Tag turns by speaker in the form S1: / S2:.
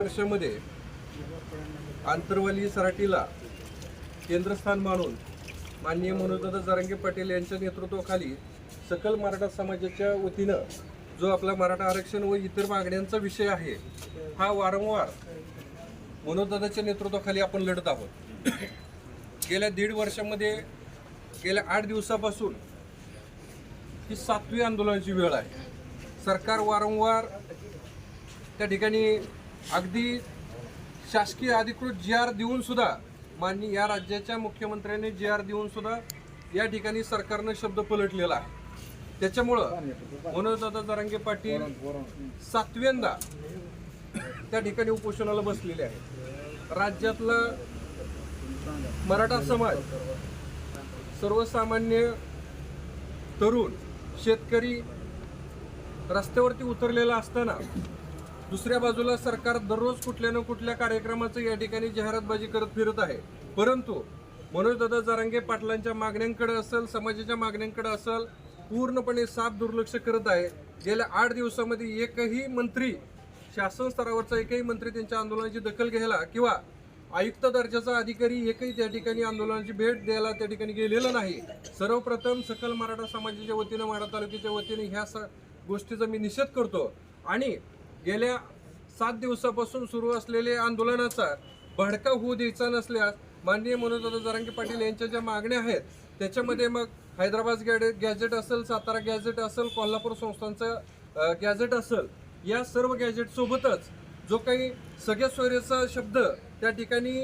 S1: वर्षामध्ये आंतरवाली सराटीला केंद्रस्थान मानून माननीय मनोजदादा जारंगे पाटील यांच्या नेतृत्वाखाली सकल मराठा समाजाच्या वतीनं जो आपला मराठा आरक्षण व इतर मागण्यांचा विषय आहे हा वारंवार मनोजदादाच्या नेतृत्वाखाली आपण लढत आहोत. गेल्या दीड वर्षामध्ये गेल्या आठ दिवसापासून ही सातवी आंदोलनाची वेळ आहे. सरकार वारंवार त्या ठिकाणी अगदी शासकीय अधिकृत जी आर देऊन सुद्धा माननीय या राज्याच्या मुख्यमंत्र्यांनी जी आर देऊन सुद्धा या ठिकाणी सरकारनं शब्द पलटलेला आहे. त्याच्यामुळं मनोजदादा जरांगे पाटील सातव्यांदा त्या ठिकाणी उपोषणाला बसलेले आहे राज्यातला मराठा समाज सर्वसामान्य तरुण शेतकरी रस्त्यावरती उतरलेला असताना दुसऱ्या बाजूला सरकार दररोज कुठल्या ना कुठल्या कार्यक्रमाचं या ठिकाणी जाहिरातबाजी करत फिरत आहे. परंतु मनोजदादा जारांगे पाटलांच्या मागण्यांकडे असेल समाजाच्या मागण्यांकडे असेल पूर्णपणे साफ दुर्लक्ष करत आहे. गेल्या आठ दिवसामध्ये एकही मंत्री शासन स्तरावरचा एकही मंत्री त्यांच्या आंदोलनाची दखल घ्यायला किंवा आयुक्त दर्जाचा अधिकारी एकही त्या ठिकाणी आंदोलनाची भेट द्यायला त्या ठिकाणी गेलेलं नाही. सर्वप्रथम सकल मराठा समाजाच्या वतीनं माडा तालुक्याच्या वतीने ह्या स गोष्टीचा मी निषेध करतो. आणि गेल्या सात दिवसापासून सुरू असलेल्या आंदोलनाचा भडका होऊ द्यायचा नसल्यास माननीय मनोजदादा जरांगे पाटील यांच्या ज्या मागण्या आहेत त्याच्यामध्ये मग हैदराबाद गॅडे गॅजेट असेल सातारा गॅजेट असेल कोल्हापूर संस्थांचं गॅजेट असेल या सर्व गॅजेटसोबतच जो काही सगळ्या सोयरेचा शब्द त्या ठिकाणी